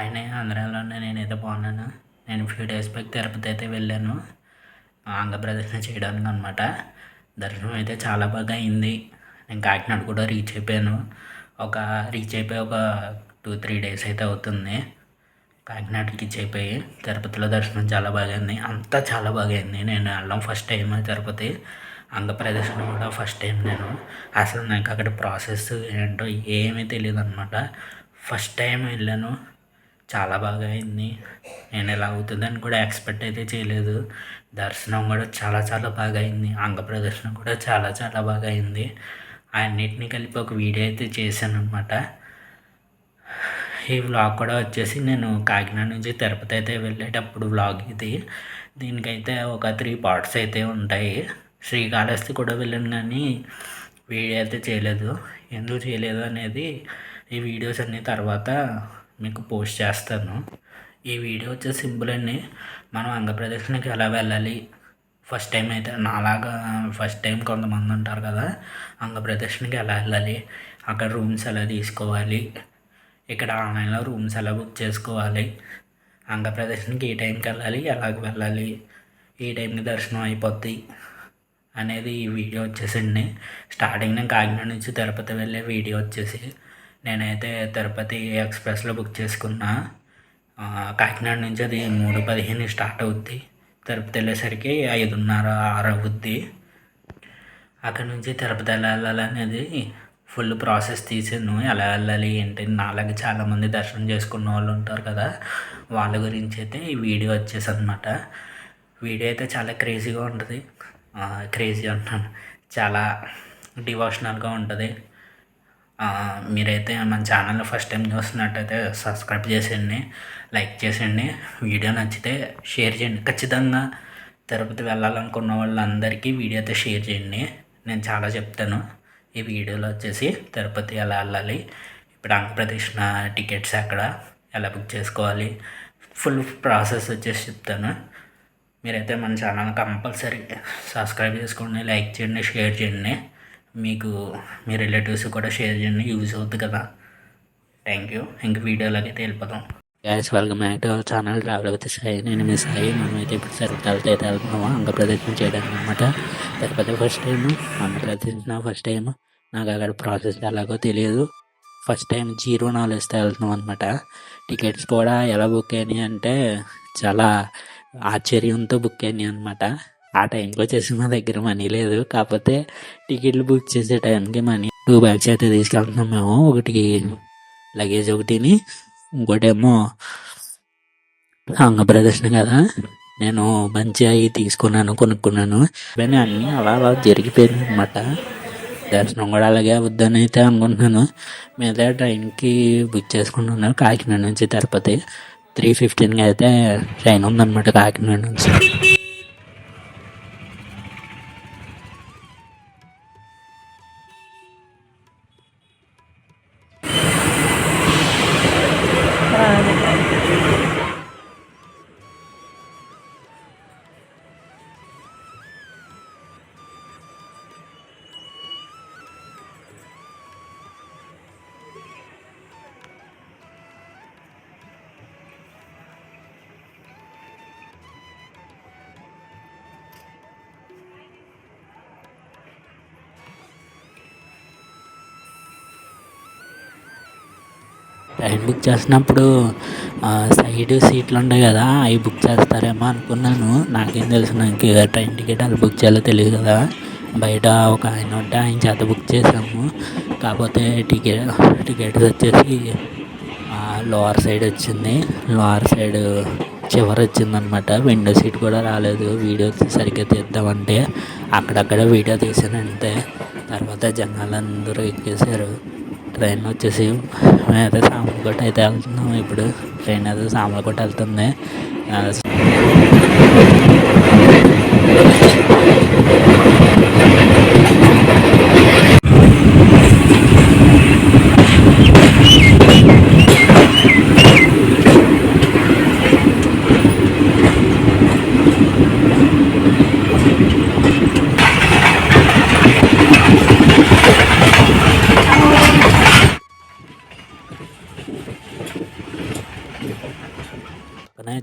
ఆయనే ఆంధ్రాలోనే నేనైతే బాగున్నాను. నేను ఫ్యూ డేస్ బ్యాక్ తిరుపతి అయితే వెళ్ళాను. ఆంధ్రప్రదేశ్ని చేయడానికి అనమాట దర్శనం అయితే చాలా బాగా అయింది. నేను కాకినాడ కూడా రీచ్ అయిపోయాను. ఒక రీచ్ అయిపోయి ఒక టూ త్రీ డేస్ అయితే అవుతుంది. కాకినాడ రీచ్ అయిపోయి తిరుపతిలో దర్శనం చాలా బాగా అయింది. అంతా చాలా బాగా అయింది. నేను వెళ్ళడం ఫస్ట్ టైం తిరుపతి. ఆంధ్రప్రదేశ్లో కూడా ఫస్ట్ టైం నేను. అసలు నాకు అక్కడ ప్రాసెస్ ఏంటో ఏమీ తెలియదు అనమాట ఫస్ట్ టైం వెళ్ళాను. చాలా బాగా అయింది. నేను ఇలా అవుతుందని కూడా ఎక్స్పెక్ట్ అయితే చేయలేదు. దర్శనం కూడా చాలా చాలా బాగా అయింది. ఆంధ్రప్రదర్శనం కూడా చాలా చాలా బాగా అయింది. అన్నిటినీ కలిపి ఒక వీడియో అయితే చేశాను అనమాట ఈ వ్లాగ్ కూడా వచ్చేసి నేను కాకినాడ నుంచి తిరుపతి అయితే వెళ్ళేటప్పుడు వ్లాగ్ ఇది. దీనికైతే ఒక త్రీ పార్ట్స్ అయితే ఉంటాయి. శ్రీకాళహస్తి కూడా వెళ్ళాను కానీ వీడియో అయితే చేయలేదు. ఎందుకు చేయలేదు అనేది ఈ వీడియోస్ అన్ని తర్వాత మీకు పోస్ట్ చేస్తాను. ఈ వీడియో వచ్చే సింపుల్ అండి. మనం ఆంధ్రప్రదేశ్కి ఎలా వెళ్ళాలి? ఫస్ట్ టైం అయితే నాలాగా ఫస్ట్ టైం కొంతమంది ఉంటారు కదా ఆంధ్రప్రదేశ్కి ఎలా వెళ్ళాలి? అక్కడ రూమ్స్ ఎలా తీసుకోవాలి? ఇక్కడ ఆన్లైన్లో రూమ్స్ ఎలా బుక్ చేసుకోవాలి? ఆంధ్రప్రదేశ్కి ఏ టైంకి వెళ్ళాలి? ఎలాగ వెళ్ళాలి? ఏ టైంకి దర్శనం అయిపోద్ది అనేది ఈ వీడియో వచ్చేసండి స్టార్టింగ్ నేను కాకినాడ నుంచి తిరుపతి వెళ్ళే వీడియో వచ్చేసి నేనైతే తిరుపతి ఎక్స్ప్రెస్లో బుక్ చేసుకున్నా. కాకినాడ నుంచి అది మూడు పదిహేను స్టార్ట్ అవుద్ది. తిరుపతి వెళ్ళేసరికి ఐదున్నర ఆరు అవుద్ది. అక్కడ నుంచి తిరుపతి ఎలా వెళ్ళాలి అనేది ఫుల్ ప్రాసెస్ తీసాను ఎలా వెళ్ళాలి ఏంటి? నాలాగే చాలామంది దర్శనం చేసుకున్న వాళ్ళు ఉంటారు కదా వాళ్ళ గురించి అయితే ఈ వీడియో వచ్చేసి అనమాట వీడియో అయితే చాలా క్రేజీగా ఉంటుంది. క్రేజీ అంటున్నాను. చాలా డివోషనల్గా ఉంటుంది. మీరైతే మన ఛానల్ ఫస్ట్ టైం చూస్తున్నట్టయితే సబ్స్క్రైబ్ చేసేయండి లైక్ చేసేయండి. వీడియో నచ్చితే షేర్ చేయండి. ఖచ్చితంగా తిరుపతి వెళ్ళాలనుకున్న వాళ్ళందరికీ వీడియో అయితే షేర్ చేయండి. నేను చాలా చెప్తాను. ఈ వీడియోలో వచ్చేసి తిరుపతి ఎలా వెళ్ళాలి ఇప్పుడు ఆంధ్రప్రదేశ్ నా టికెట్స్ ఎక్కడ ఎలా బుక్ చేసుకోవాలి ఫుల్ ప్రాసెస్ వచ్చేసి చెప్తాను. మీరైతే మన ఛానల్ కంపల్సరీ సబ్స్క్రైబ్ చేసుకోండి లైక్ చేయండి షేర్ చేయండి. మీకు మీ రిలేటివ్స్ కూడా షేర్ చేయండి. యూజ్ అవుతుంది కదా. థ్యాంక్ యూ ఇంక వీడియోలోకి అయితే వెళ్ళిపోతాం guys welcome back to channel travel with Sai నేను మీ సాయి మనమైతే ఇప్పుడు తిరుపతి అయితే వెళ్తున్నాము? ఆంధ్రప్రదేశ్ చేయడానికి అనమాట తిరుపతి ఫస్ట్ టైం ఆంధ్రప్రదేశ్ నా ఫస్ట్ టైం నాకు అక్కడ ప్రాసెస్ ఎలాగో తెలియదు. ఫస్ట్ టైం జీరో నాలెడ్జ్తో వెళ్తున్నాం అనమాట టికెట్స్ కూడా ఎలా బుక్ అయినాయి అంటే చాలా ఆశ్చర్యంతో బుక్ అయినాయి అనమాట ఆ టైంకి వచ్చేసి మా దగ్గర మనీ లేదు. కాకపోతే టికెట్లు బుక్ చేసే టైంకి మనీ టూ బ్యాగ్స్ అయితే తీసుకెళ్తున్నాం మేము. ఒకటి లగేజ్ ఒకటిని ఇంకోటేమో అంగ ప్రదర్శన కదా. నేను మంచిగా అవి తీసుకున్నాను కొనుక్కున్నాను. కానీ అన్నీ అలా అలా జరిగిపోయింది అనమాట దర్శనం కూడా అలాగే అవుద్దని అయితే అనుకుంటున్నాను. మిగతా ట్రైన్కి బుక్ చేసుకుంటున్నాను కాకినాడ నుంచి తిరుపతి. త్రీ ఫిఫ్టీన్కి అయితే ట్రైన్ ఉందన్నమాట కాకినాడ నుంచి. ట్రైన్ బుక్ చేసినప్పుడు సైడ్ సీట్లు ఉంటాయి కదా అవి బుక్ చేస్తారేమో అనుకున్నాను. నాకేం తెలుసు నాకు ట్రైన్ టికెట్ అది బుక్ చేయాలో తెలియదు కదా. బయట ఒక ఆయన ఉంటే ఆయన చేత బుక్ చేసాము కాకపోతే టికెట్ టికెట్స్ వచ్చేసి లోవర్ సైడ్ వచ్చింది. లోవర్ సైడ్ చివరి వచ్చిందనమాట. విండో సీట్ కూడా రాలేదు. వీడియో సరిగ్గా తీద్దామంటే అక్కడక్కడ వీడియో తీసాను అంతే. తర్వాత జనాలు అందరూ ఎక్కేసారు ట్రైన్ వచ్చేసి మేమైతే సామర్లకోట అయితే వెళ్తున్నాం. ఇప్పుడు ట్రైన్ అయితే సామర్లకోట వెళ్తుంది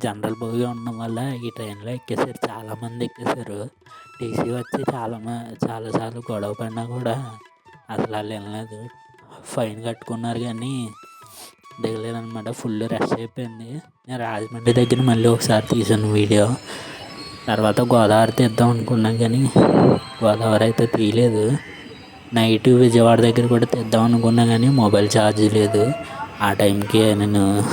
జనరల్ బోగి ఉండడం వల్ల ఈ ట్రైన్లో ఎక్కేసారు. చాలామంది ఎక్కేసారు. టీసీ వచ్చి చాలా చాలాసార్లు గొడవ పడినా కూడా అసలు వాళ్ళు వెళ్ళలేదు ఫైన్ కట్టుకున్నారు కానీ దిగలేదు అనమాట ఫుల్ రష్ అయిపోయింది. నేను రాజమండ్రి దగ్గర మళ్ళీ ఒకసారి తీసాను వీడియో. తర్వాత గోదావరి తీద్దాం అనుకున్నాను కానీ గోదావరి అయితే తీయలేదు. నైట్ విజయవాడ దగ్గర కూడా తీద్దాం అనుకున్నా కానీ మొబైల్ ఛార్జ్ లేదు. ఆ టైంకి నేను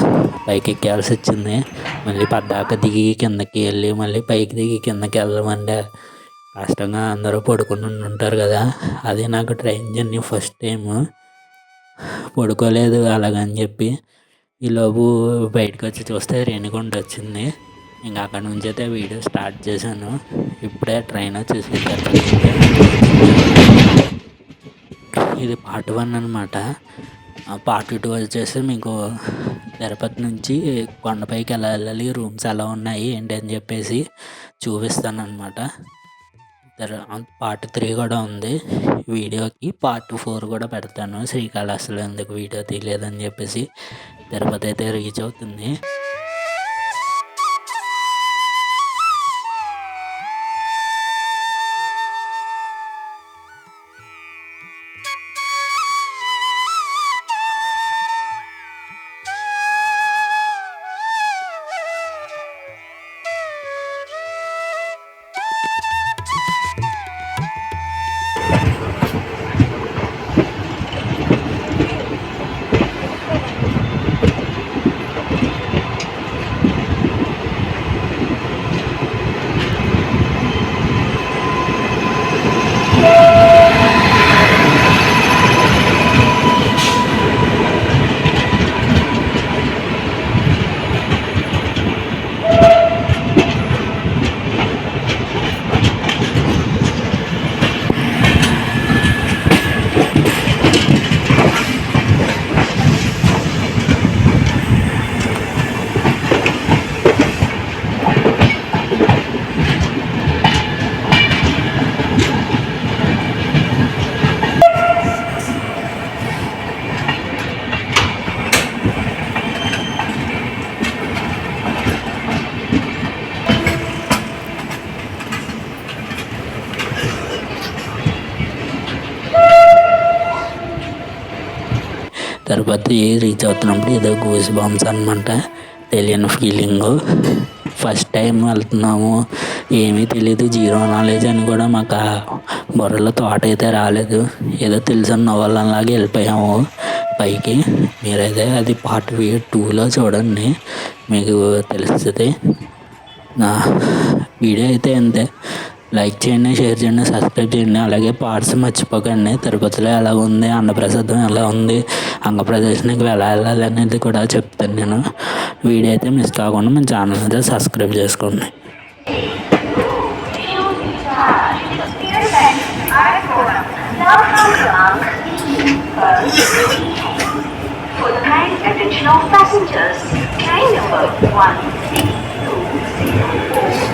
పైకి ఎక్కాల్సి వచ్చింది మళ్ళీ పద్దాక దిగి కిందకి వెళ్ళి మళ్ళీ పైకి దిగి కిందకి వెళ్ళమంటే కష్టంగా అందరూ పడుకుని ఉంటారు కదా. అది నాకు ట్రైన్ జర్నీ ఫస్ట్ టైము. పడుకోలేదు అలాగని చెప్పి ఈలోపు బయటకు వచ్చి చూస్తే రేణిగుండ వచ్చింది. ఇంకా అక్కడ నుంచి అయితే వీడియో స్టార్ట్ చేశాను. ఇప్పుడే ట్రైన్ వచ్చేసి ఇది పార్ట్ వన్ అనమాట పార్ట్ టూ వచ్చేసి మీకు తిరుపతి నుంచి కొండపైకి ఎలా వెళ్ళాలి రూమ్స్ ఎలా ఉన్నాయి ఏంటి అని చెప్పేసి చూపిస్తాను అనమాట పార్ట్ త్రీ కూడా ఉంది. వీడియోకి పార్ట్ ఫోర్ కూడా పెడతాను. శ్రీకాళహస్తిలో ఎందుకు వీడియో తీయలేదని చెప్పేసి తిరుపతి అయితే రీచ్ అవుతుంది. తిరుపతి రీచ్ అవుతున్నప్పుడు ఏదో గూస్ బాంబ్స్ అనమాట తెలియని ఫీలింగు. ఫస్ట్ టైం వెళ్తున్నాము. ఏమీ తెలియదు జీరో నాలెడ్జ్ అని కూడా మాకు ఆ బుర్రలో థాట్ అయితే రాలేదు. ఏదో తెలిసిన వాళ్ళలాగే వెళ్ళిపోయాము. పైకి మీరైతే అది పార్ట్ టూలో చూడండి. మీకు తెలుస్తుంది. నా వీడియో అయితే అంతే. లైక్ చేయండి షేర్ చేయండి సబ్స్క్రైబ్ చేయండి అలాగే పార్ట్స్ మర్చిపోకండి. తిరుపతిలో ఎలా ఉంది అన్నప్రసాదం ఎలా ఉంది అంగప్రదర్శనకి ఎలా వెళ్ళాలి అనేది కూడా చెప్తాను నేను. వీడియో అయితే మిస్ కాకుండా మన ఛానల్ అయితే సబ్స్క్రైబ్ చేసుకోండి. For the kind attention of passengers, train number one six two zero.